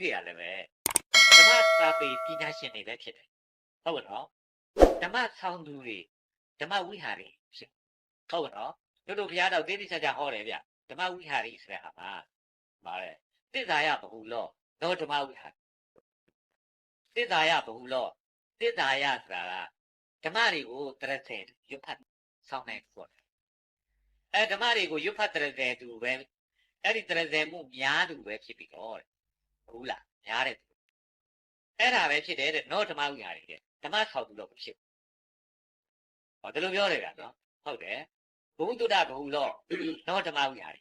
ကြီးတွေကလည်းပဲဓမ္မစာပေပညာရှင်တွေလည်းဖြစ်တယ်ဟုတ်ကဲ့နော်ဓမ္မဆောင်သူတွေဓမ္မဝိဟာရီဖြစ်ဟုတ်ကဲ့နော်တို့တို့ဘုရားတော်တိတိကျကျဟောတယ်ဗျဓမ္မဝိဟာရီဆိုတဲ့ဟာမှာဗါလဲသစ္စာယဘဟုလောတော့ဓမ္မဝိဟာရီသစ္စာယဘဟုလောသစ္စာယဆိုတာကဓမ္မတွေကိုတရစေရွတ်ဖတ်ဆောင်နိုင်ဆိုတယ်အဲဓမ္မတွေကိုရွတ်ဖတ်တရစေသူပဲအဲ့ဒီတရစေမှုများသူပဲဖြစ်ပြီးတော့ တဲ့ဟုတ်လားများတဲ့သူအဲ့ဒါပဲဖြစ်တယ်တဲ့နောဓမ္မဝိဟာရီတဲ့ဓမ္မဆောက်သူတော့မဖြစ်ဘူးဟောဒီလိုပြောတယ်ဗျာနော်ဟုတ်တယ်ဘုဟုတ္တဘဟုလောနောဓမ္မဝိဟာရီ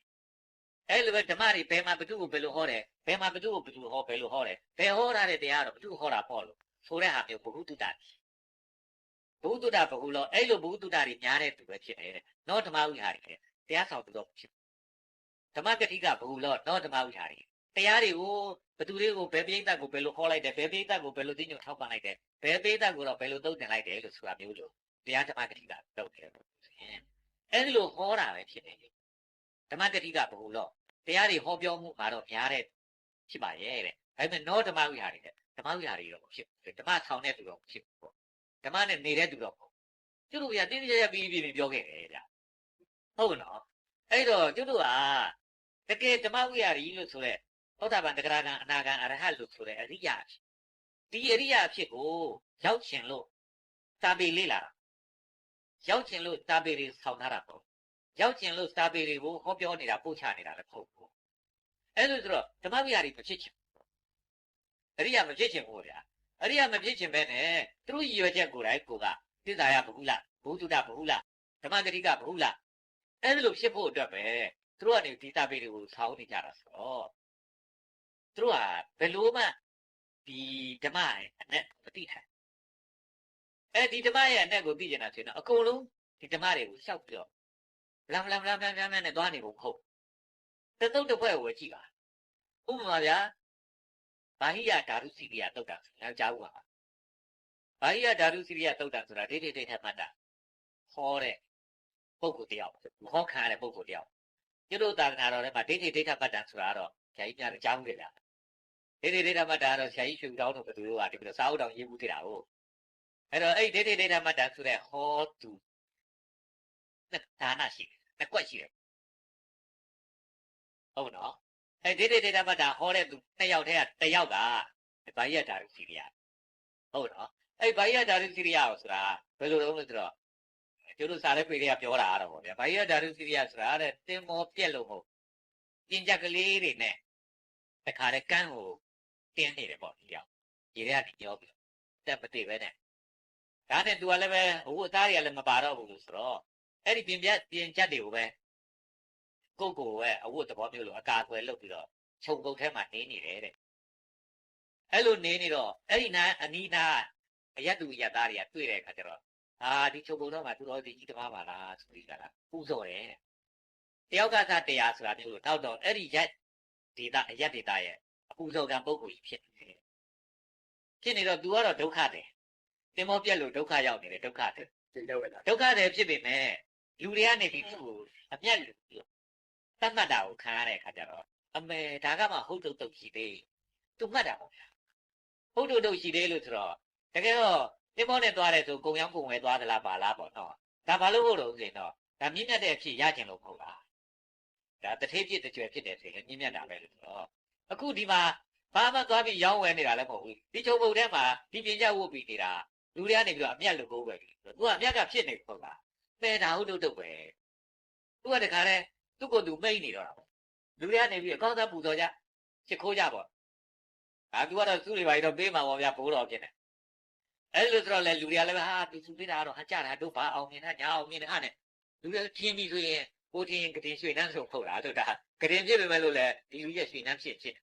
အဲ့လိုပဲဓမ္မတွေဘယ်မှာဘသူ့ကိုဘယ်လိုဟောတယ်ဘယ်မှာဘသူ့ကိုဘယ်လိုဟောဘယ်လိုဟောတယ်ဘယ်ဟောတာတဲ့တရားတော့ဘသူ့ဟောတာပေါ့လို့ဆိုတဲ့ဟာမျိုးဘဟုတ္တဘုဟုတ္တဘဟုလောအဲ့လိုဘဟုတ္တတွေများတဲ့သူပဲဖြစ်တယ်တဲ့နောဓမ္မဝိဟာရီတဲ့တရားဆောက်သူတော့မဖြစ်ဘူးဓမ္မဂတိကဘဟုလောနောဓမ္မဝိဟာရီ တရားတွေကိုဘသူတွေကိုဘယ်ပိဋကကိုဘယ်လိုခေါ်လိုက်တယ်ဘယ်ပိဋကကိုဘယ်လိုသိညွတ်ထောက်ပံ့လိုက်တယ်ဘယ်ပိဋကကိုတော့ဘယ်လိုသုတ်တင်လိုက်တယ်လို့ဆိုတာမျိုးလို့တရားဓမ္မဂတိကလုပ်တယ်လို့ဆိုရင်အဲ့ဒီလိုဟောတာပဲဖြစ်တယ်ဓမ္မဂတိကဘဟုလောတရားတွေဟောပြောမှုမှာတော့များတဲ့ဖြစ်ပါရဲ့တဲ့ဒါပေမဲ့နောဓမ္မဝိဟာရီတဲ့ဓမ္မဝိဟာရီတော့မဖြစ်ဘူးဓမ္မဆောင်တဲ့သူတော့မဖြစ်ဘူးပေါ့ဓမ္မနဲ့နေတဲ့သူတော့မဟုတ်ကျွတ်တို့ကတင်းတင်းကြပ်ကြပ်ပြီးပြီးပြောခဲ့တယ်ဗျဟုတ်ကဲ့နော်အဲ့တော့ကျွတ်တို့ကတကယ်ဓမ္မဝိဟာရီလို့ဆိုတဲ့ သောတာပန်တဂရကံအနာကံအရဟတ်လို့ဆိုတဲ့အရိယာဒီအရိယာအဖြစ်ကိုရောက်ချင်လို့စာပေလေးလာရောက်ချင်လို့စာပေတွေဆောင်းထားတာပေါ့ရောက်ချင်လို့စာပေတွေကိုဟောပြောနေတာပို့ချနေတာလည်းမဟုတ်ဘူးအဲ့လိုဆိုတော့ဓမ္မဝိဟာရီမဖြစ်ချင်အရိယာမဖြစ်ချင်ဘူးဗျာအရိယာမဖြစ်ချင်ပဲနဲ့သူတို့ရည်ရွယ်ချက်ကိုယ်တိုင်ကိုကသစ္စာယဘဟုလဘုဒ္ဓတဘဟုလဓမ္မဂတိကဘဟုလအဲ့လိုဖြစ်ဖို့အတွက်ပဲသူတို့ကနေဒီစာပေတွေကိုဆောင်းနေကြတာဆိုတော့ သူတို့ကဘယ်လိုမှဒီဓမ္မရဲ့အနဲ့မသိထိုင်အဲဒီဓမ္မရဲ့အနဲ့ကိုသိကျင်တာဆိုရင်တော့အကုန်လုံးဒီဓမ္မတွေကိုရှောက်ပြီးတော့လမ်လမ်လမ်လမ်လမ်နဲ့သွားနေဖို့မဟုတ်တသုတ်တစ်ဖွဲ့ကိုပဲကြည့်ပါဥပမာဗျာဘာဟိယဓာတုစီရိယတုတ်တာဆိုကြားဘူးပါဘာဟိယဓာတုစီရိယတုတ်တာဆိုတာဒိဋ္ဌိဒိဋ္ဌမှတ်တာဟောတဲ့ပုဂ္ဂိုလ်တယောက်ဟောခံရတဲ့ပုဂ္ဂိုလ်တယောက်ကျွတ်တို့သာသနာတော်ထဲမှာဒိဋ္ဌိဒိဋ္ဌမှတ်တာဆိုတာတော့ဆရာကြီးများအကြောင်းကြလား ဒိဋ္ဌိဒိဋ္ဌမှတ်တာကတော့ဆရာကြီးရွှေတောင်းတို့ဘယ်သူတို့ကဒီလိုစာအုပ်တော်ရေးမှုတိတာဟုတ်အဲ့တော့အဲ့ဒိဋ္ဌိဒိဋ္ဌမှတ်တာဆိုတဲ့ဟောသူနှစ်ဌာနရှိတယ်နှစ်ကွက်ရှိတယ်ဟုတ်နော်အဲ့ဒိဋ္ဌိဒိဋ္ဌမှတ်တာဟောတဲ့သူနှစ်ယောက်တည်းကတစ်ယောက်ကဘာယဓာတုစီရိယဟုတ်နော်အဲ့ဘာယဓာတုစီရိယကိုဆိုတာဘယ်လိုလုပ်လို့ဆိုတော့ကျတို့စာလေးပေတွေကပြောတာတော့ဗောဗျာဘာယဓာတုစီရိယဆိုတာတဲ့တင်မောပြက်လို့မဟုတ်ပြင်ကြက်ကလေးတွေနဲ့တခါတည်းကန်းကို တင်းနေတယ်ပေါ့ဒီရောက်ဒီထဲကနေပြောပြီးတက်မတည်ပဲနဲ့ဒါနဲ့ तू ကလည်းပဲဟိုအသားတွေကလည်းမပါတော့ဘူးလို့ဆိုတော့အဲ့ဒီပြင်ပြပြင်ချက်တွေကိုပဲကိုယ့်ကိုယ်ပဲအဝတ်သဘောမျိုးလို့အကာအကွယ်လုပ်ပြီးတော့ခြုံကုတ်ထဲမှာနေနေတယ်တဲ့အဲ့လိုနေနေတော့အဲ့ဒီနားအနီးနားအရက်သူအရက်သားတွေကတွေ့တဲ့အခါကျတော့အာဒီခြုံကုတ်တော့မှသူတော်ဒီကြီးတမားပါလားဆိုပြီးကြတာပူဇော်တယ်တဲ့တယောက်ကစားတရားဆိုတာမျိုးလို့တော့တော့အဲ့ဒီရက်ဒေတာအရက်ဒေတာရဲ့အ ပူဇော်ကံပုဂ္ဂိုလ်ကြီးဖြစ်နေတယ်ဖြစ်နေတော့ तू ကတော့ဒုက္ခတယ်တင်မောပြက်လို့ဒုက္ခရောက်နေတယ်ဒုက္ခတယ်ဒီတော့ပဲလားဒုက္ခတယ်ဖြစ်ပေမဲ့လူတွေကနေပြီးသူ့ကိုအမျက်လူပြီးတော့တတ်မှတ်တာကိုခံရတဲ့အခါကျတော့အမေဒါကမှဟုတ်တုတ်တုတ်ရှိသေးသူမှတ်တာပေါ့ဗျာဟုတ်တုတ်တုတ်ရှိသေးလို့ဆိုတော့တကယ်တော့တင်မောနဲ့သွားတယ်ဆိုကုံရောင်းကုံဝဲသွားသလားပါလားပေါ့နော်ဒါဘာလို့ဟုတ်လို့ဆိုရင်တော့ဒါမြင့်မြတ်တဲ့အဖြစ်ရကျင်လို့မဟုတ်လားဒါတထေးပြစ်တကြွယ်ဖြစ်တယ်ဆိုရင်မြင့်မြတ်တာပဲလို့ဆိုတော့ အခုဒီမှာဘာမှသွားပြီးရောင်းဝယ်နေတာလည်းမဟုတ်ဘူးဒီချုံပုံထဲမှာဒီပြင်ကြဝုတ်ပြီးနေတာလူတွေကနေပြီးတော့အမျက်လူကိုပဲသူကအမျက်ကဖြစ်နေပေါ့လားပဲဒါဟုတ်တုတ်တုတ်ပဲသူကတခါတည်းသူ့ကိုယ်သူမိတ်နေတော့တာပေါ့လူတွေကနေပြီးအကောင်းစားပူဇော်ကြချစ်ခိုးကြပေါ့ဒါသူကတော့သူ့တွေပါတော့ပေးမှာပေါ့ဗျာဘိုးတော်ဖြစ်နေအဲ့လိုဆိုတော့လေလူတွေကလည်းဟာသူသူပေးတာတော့ဟာကြတာတို့ဘာအောင်မြင်တာညာအောင်မြင်တာနဲ့လူတွေထင်းပြီးဆိုရင် ကိုထင်းကတင်ရွှေနှမ်းဆိုဖုတ်တာတို့ဒါကတင်ဖြစ်ပေမဲ့လို့လေဒီလူရဲ့ရွှေနှမ်းဖြစ်ဖြစ်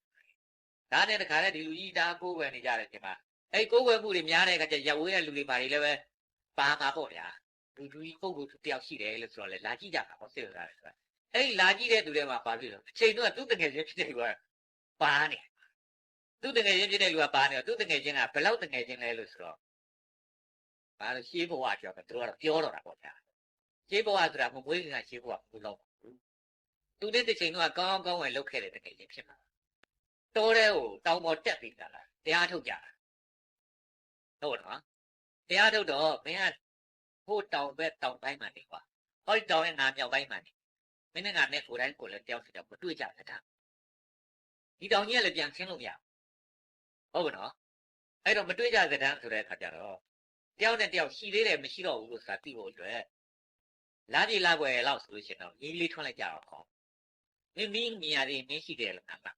ဒါနဲ့တခါလေဒီလူကြီးဒါကိုးဝယ်နေကြတယ်ဒီမှာအဲ့ကိုးဝယ်မှုတွေများတဲ့အခါကျရက်ဝေးတဲ့လူတွေပါတွေလည်းပဲပါမှာပေါ့ဗျာလူလူကြီးပုဂ္ဂိုလ်တယောက်ရှိတယ်လို့ဆိုတော့လေလာကြည့်ကြတာပေါ့စိတ်ဝင်စားတယ်ဆိုတာအဲ့ဒီလာကြည့်တဲ့သူတွေမှာပါပြီလို့အချိန်တော့သူ့တငယ်ချင်းဖြစ်တဲ့လူကပါနေသူ့တငယ်ချင်းဖြစ်တဲ့လူကပါနေတော့သူ့တငယ်ချင်းကဘယ်လောက်တငယ်ချင်းလဲလို့ဆိုတော့ဘာလို့ရှေးဘဝပြောတယ်သူတို့ကတော့ပြောတော့တာပေါ့ဗျာ ရှေးဘဝဆိုတာမမွေးခင်ကရှေးဘဝဘူးလို့သူတဲ့တစ်ချိန်တော့ကောင်းကောင်းဝင်လုပ်ခဲ့တဲ့တကယ်ချင်းဖြစ်မှာတော်တဲ့ကိုတောင်ပေါ်တက်ပြီးတာလားတရားထုတ်ကြတာဟုတ်နော်တရားထုတ်တော့မင်းကဟိုတောင်ဘက်တောင်ပိုင်းမှာနေကွာဟောဒီတောင်ရဲ့ငါမြောက်ပိုင်းမှာနေမင်းနဲ့ငါနဲ့ကိုယ်တိုင်းကိုယ်လည်းတယောက်စီတော့မတွေ့ကြဘူးတာဒီတောင်ကြီးကလည်းပြန်ဆင်းလို့မရဘူးဟုတ်ကနော်အဲ့တော့မတွေ့ကြတဲ့တန်းဆိုတဲ့အခါကျတော့တယောက်နဲ့တယောက်ရှိသေးတယ်မရှိတော့ဘူးလို့ဆိုတာသိဖို့အတွက် လာပြီလာပွဲလောက်ဆိုလို့ရှိရင်တော့ရေးလေးထွန်းလိုက်ကြတော့ခေါမင်းမင်းမြင်ရတယ်မင်းရှိတယ်လို့ငါမှ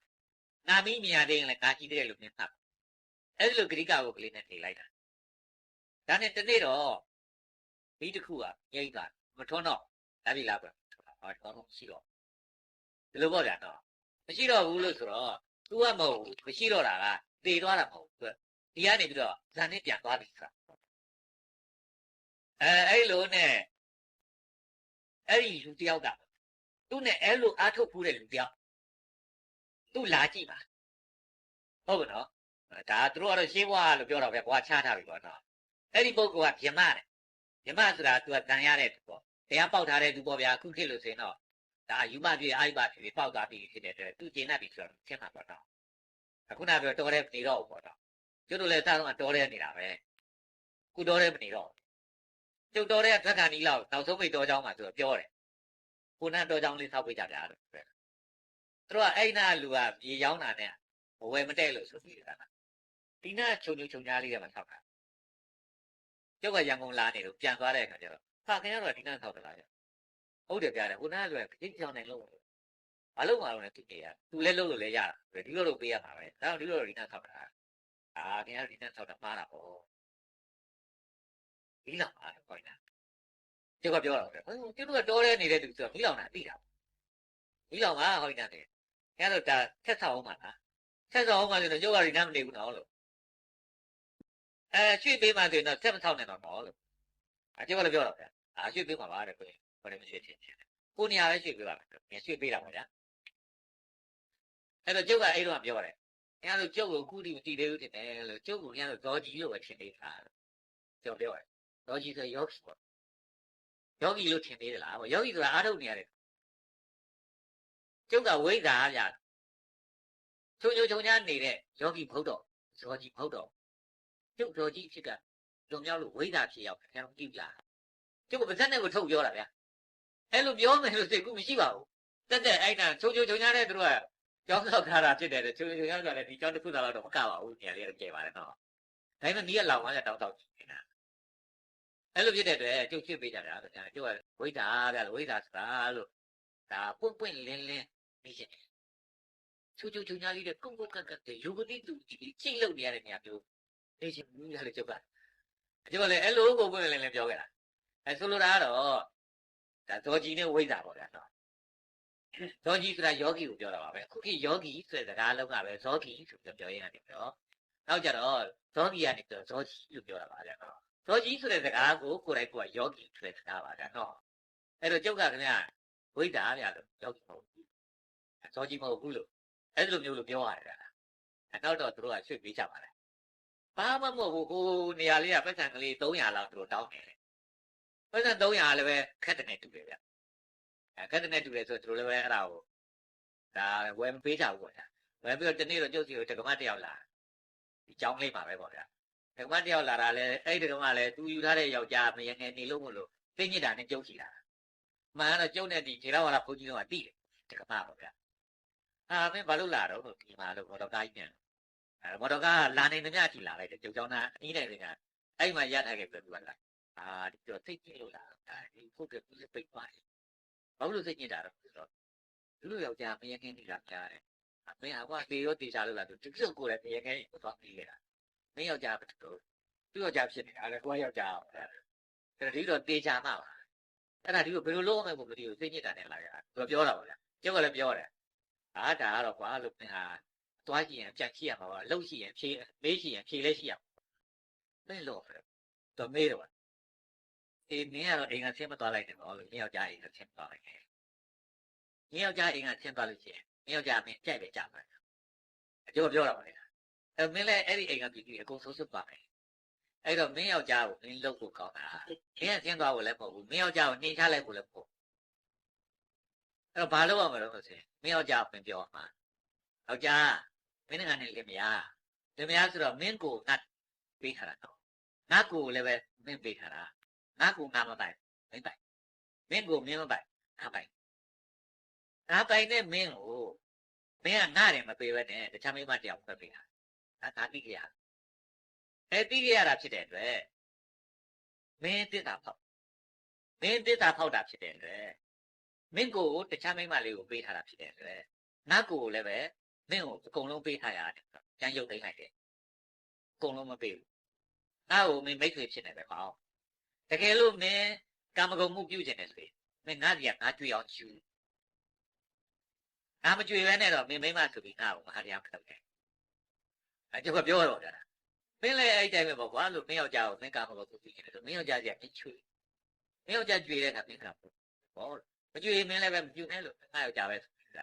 ငါမင်းမြင်ရတယ်လည်းငါရှိတယ်လို့မင်းမှအဲ့ဒီလိုဂရိကကိုကလေးနဲ့နေလိုက်တာဒါနဲ့တနေ့တော့မိတစ်ခုကရိတ်သွားမထွန်းတော့လာပြီလာပွဲဟောတော့ရှိတော့ဒီလိုပေါ့ဗျာတော့မရှိတော့ဘူးလို့ဆိုတော့ तू ကမဟုတ်ဘူးမရှိတော့တာကတည်သွားတာမဟုတ်ဘူးဒီကနေပြီးတော့ဇန်နဲ့ပြန်သွားပြီဆိုတာအဲအဲ့လိုနဲ့ အဲ့ဒီလူတယောက်ကသူ့နဲ့အဲ့လိုအားထုတ်ဖူးတဲ့လူတယောက်သူ့လာကြည့်ပါဟုတ်ကဲ့နော်ဒါသူတို့ကတော့ရှင်းဘွားလို့ပြောတော့ဗျကွာချားထားပြီပေါ့နော်အဲ့ဒီပုဂ္ဂိုလ်ကဗျမတဲ့ဗျမဆိုတာ तू ကတန်ရတဲ့သူပေါ့တရားပေါက်ထားတဲ့သူပေါ့ဗျာအခုခေတ်လို့ဆိုရင်တော့ဒါယူမပြေအိုက်ပါပြေပေါက်သွားပြီဖြစ်တဲ့အတွက်သူကျင်တတ်ပြီဆိုတော့ရှင်းမှာပေါ့နော်အခုနပြောတော်တဲ့နေတော့ပေါ့နော်ကျွတ်တို့လည်းစားတော့တော်တဲ့နေတာပဲခုတော်တဲ့မနေတော့ ကျုပ်တော်တဲ့ဓက္ကနီလောက်နောက်ဆုံးမိတ်တော်เจ้าမှာသူကပြောတယ်ကိုနန်းတော်เจ้าလေးဆောက်ပေးကြဗျာလို့ပြောသူတို့ကအဲ့နာလူကပြေရောင်းတာနဲ့ဘဝမတဲ့လို့ဆိုပြီးတာဒီနာချုံချုံချုံကြားလေးတွေမှာဆောက်တာကျုပ်ကရန်ကုန်လာနေလို့ပြန်သွားတဲ့အခါကျတော့ဟာခင်ဗျားတို့ဒီနာဆောက်တယ်လားဟုတ်တယ်ဗျာလေကိုနန်းကလည်းပြင်းချောင်းနေလို့မလုပ်ပါတော့နဲ့သူနေရသူလည်းလုပ်လို့လည်းရတာဒီလိုလုပ်ပေးရမှာပဲဒါတော့ဒီလိုဒီနာဆောက်တာအာခင်ဗျားတို့ဒီနာဆောက်တာမှားတာပေါ့ ဒီလောက်ပါခေါ်နေတာကျုပ်ကပြောတော့တယ်ဟိုကျုပ်တို့ကတော်ရဲနေတဲ့သူဆိုတော့ဒီလောက်နာသိတာဒီလောက်ပါဟောနေတာတယ်ခင်ဗျားတို့ဒါဆက်ဆောက်အောင်ပါလားဆက်ဆောက်အောင်ပါဆိုတော့ကျုပ်ကဒီနာမနေဘူးနော်လို့အဲရွှေ့ပေးမှဆိုရင်တော့ဆက်မဆောက်နဲ့တော့နော်လို့အကျုပ်ကလည်းပြောတော့ဗျာအာရွှေ့ပေးမှာပါတဲ့ကိုယ်ဟိုလည်းမရွှေ့ချင်ချင်ကိုနေရာပဲရွှေ့ပေးပါမယ်ငါရွှေ့ပေးတာပါဗျာအဲ့တော့ကျုပ်ကအဲ့တော့ပြောတယ်ခင်ဗျားတို့ကျုပ်ကိုခုထိမတည်သေးဘူးတင်တယ်လို့ကျုပ်ကခင်ဗျားတို့ဇော်ကြီးလို့ပဲထင်နေတာကျုပ်ပြောတယ် ဇော်ကြီးဆိုယောဂီပေါ့ယောဂီလို့ထင်သေးတယ်လားပေါ့ယောဂီဆိုတာအားထုတ်နေရတယ်ကျုပ်ကဝိဇ္ဇာဗျာချုံချုံချုံညာနေတဲ့ယောဂီမဟုတ်တော့ဇော်ကြီးမဟုတ်တော့ကျုပ်ဇော်ကြီးဖြစ်ကလွန်မြောက်လို့ဝိဇ္ဇာဖြစ်ရောက်ခင်ဗျားတို့ကြည့်ကြကျုပ်ကပါဇက်နဲ့ကိုထုတ်ပြောတာဗျာအဲ့လိုပြောမယ်လို့စိတ်ကူးမရှိပါဘူးတက်တက်အဲ့နာချုံချုံချုံညာတဲ့သူတို့ကကျောင်းဆောက်ထားတာဖြစ်တယ်ချုံချုံချုံညာဆိုလည်းဒီကျောင်းတစ်ခုသာတော့မကပါဘူးညာလေးတော့ကျေပါတယ်နော်ဒါပေမဲ့နီးကလောင်သွားတဲ့တောက်တောက်နေတာ အဲ့လိုဖြစ်တဲ့အတွက်ကျုပ်ချစ်ပေးကြတာဆိုတော့ကျုပ်ကဝိဇ္ဇာဗျာလို့ဝိဇ္ဇာဆိုတာလို့ဒါပွင့်ပွင့်လင်းလင်းပြီးရှင်ချူချူချူညာလေးတဲ့ကုန်းကုန်းကက်ကက်ယူကတိတူချိတ်လုံနေရတဲ့နေရာမျိုးနေချင်းဘူးရလေကျုပ်ကကျုပ်ကလည်းအဲ့လိုကိုပွင့်လင်းလင်းပြောခဲ့တာအဲဆိုလိုတာကတော့ဒါဇောကြီးနဲ့ဝိဇ္ဇာပေါ့ဗျာနော်ဇောကြီးဆိုတာယောဂီကိုပြောတာပါပဲအခုခေတ်ယောဂီဆိုတဲ့စကားလုံးကပဲဇောဂီဆိုပြီးပြောရင်းရတယ်ပြောနောက်ကြတော့ဇောဂီကနေပြောဇောကြီးလို့ပြောတာပါဗျာနော် ဇောကြီးဆိုတဲ့စကားကိုကိုယ်တိုင်ကိုယ်ကယောဂီဆိုတဲ့စကားပါဗျာနော်အဲ့တော့ကျုပ်ကခင်ဗျာဝိဇ္ဇာဗျာလို့ယောဂီမဟုတ်ဘူးဇောကြီးမဟုတ်ဘူးလို့အဲ့လိုမျိုးလို့ပြောရတယ်ဗျာအဲ့နောက်တော့သူတို့ကရွှေ့ပေးကြပါလေဘာမှမဟုတ်ဘူးဟိုနေရာလေးကပတ်စံကလေး300လောက်သူတို့တောင်းနေတယ်ပတ်စံ300လည်းပဲခက်တဲ့နဲ့တူတယ်ဗျအဲခက်တဲ့နဲ့တူတယ်ဆိုသူတို့လည်းပဲအဲ့ဒါကိုဒါဝယ်မပေးကြဘူးပေါ့ဗျာဝယ်ပြီးတော့တနေ့တော့ကျုပ်စီကိုတက္ကမတယောက်လာဒီကြောင်းလေးပါပဲပေါ့ဗျာ တက္ကမတယောက်လာတာလဲအဲ့ဒီတက္ကမလည်းသူယူထားတဲ့ယောက်ျားမရငယ်နေလို့မလို့သိညစ်တာနဲ့ကျုပ်စီလာမှန်တော့ကျုပ်နဲ့ဒီခြေတော်ဝါလာဘုန်းကြီးတို့ကတိတယ်တက္ကမပေါ့ဗျာအာမင်းဘာလို့လာတော့လို့ဒီမှာလို့ဘောတော်ကားကြီးပြန်အဲဘောတော်ကားလာနေနေမြချီလာလိုက်တယ်ကျုပ်ကြောင်းသားအင်းနဲ့တင်ကအဲ့မှာရထားခဲ့ပြီသူကလာအာဒီတော့သိကြည့်လို့လာဒီဖုတ်ကပြပိတ်ပါတယ်ဘာလို့သိညစ်တာတော့ဆိုတော့လူလူယောက်ျားမရငယ်နေတာကြားတယ်အမင်းကတေရောတေချာလို့လာသူသူကိုလည်းမရငယ်သွားပြီးခဲ့တာ မင်းယောက်ျားတော့သူ့ယောက်ျားဖြစ်နေတာလေကိုကယောက်ျားအဲ့ဒါဒီတော့တေချာမှာပါအဲ့ဒါဒီကိုဘယ်လိုလုပ်ရမလဲမသိဘူးသိညစ်တာနဲ့လာကြသူပြောတာပါဗျကျုပ်ကလည်းပြောတယ်အာဒါကတော့ကွာလို့မင်းဟာသွားကြည့်ရင်ပြန်ကြည့်ရမှာပါလှုပ်ကြည့်ရင်ဖြေးမေးကြည့်ရင်ဖြေးလဲရှိရမှာမင်းလို့တော့မေးတော့အေးမင်းကတော့အိမ်ကဆင်းမသွားလိုက်တယ်ပေါ့လို့မင်းယောက်ျားအိမ်ကဆင်းသွားလိုက်တယ်မင်းယောက်ျားအိမ်ကဆင်းသွားလို့ရှိရင်မင်းယောက်ျားမင်းကြိုက်ပဲကြပါမယ်အကျိုးပြောတာပါလေ အဲမင်းလည်းအဲ့ဒီအိမ်ကပြည်ပြီးအကုန်ဆိုးစွတ်ပါမယ်အဲ့တော့မင်းယောက်ျားကိုမင်းလုပ်ဖို့ကောင်းတာမင်းကဆင်းသွားဖို့လည်းမဟုတ်ဘူးမင်းယောက်ျားကိုနှိမ်ချလိုက်ဖို့လည်းမဟုတ်အဲ့တော့ဘာလုပ်ရမလဲလို့ဆိုရင်မင်းယောက်ျားကိုပြောမှာယောက်ျားမင်းငါနဲ့လင်မယားလင်မယားဆိုတော့မင်းကိုငါပေးထားတာနော်ငါကိုလည်းပဲမင်းပေးထားတာငါကိုငါမပိုင်မင်းပိုင်မင်းကိုမင်းမပိုင်ငါပိုင်ငါပိုင်နဲ့မင်းကိုမင်းကငါတယ်မပေးဘဲနဲ့တခြားမိန်းမတယောက်ပဲပေးတာ ဒါသာတိကြရအဲတိကြရတာဖြစ်တဲ့အတွက်မင်းတစ်တာဖောက်မင်းတစ်တာဖောက်တာဖြစ်တဲ့အတွက်မင်းကိုတခြားမိန်းမလေးကိုပေးထားတာဖြစ်တဲ့အတွက်ငါကိုလည်းပဲမင်းကိုအကုန်လုံးပေးထားရတယ်ကျန်ရုပ်သိမ်းလိုက်တယ်အကုန်လုံးမပေးဘူးငါ့ကိုမင်းမိတ်ဆွေဖြစ်နေတယ်ပေါ့တကယ်လို့မင်းကာမဂုဏ်မှုပြုကျင်တယ်ဆိုရင်မင်းငါစီကငါကြွေအောင်ချူငါမကြွေဘဲနဲ့တော့မင်းမိမဆိုပြီးငါ့ကိုငါတရားဖတ်တယ် အဲကျုပ်ကပြောတော့ကြတာမင်းလည်းအဲ့တိုင်းပဲပေါ့ကွာလို့မင်းယောက်ျားကိုမင်းကာမဂုဏ်မှုပြုကျင်တယ်ဆိုမင်းယောက်ျားစီကမင်းချွေမင်းယောက်ျားကြွေတဲ့အခါမင်းကပေါ့မကြွေမင်းလည်းပဲမပြုနဲ့လို့ငါယောက်ျားပဲဆိုတာ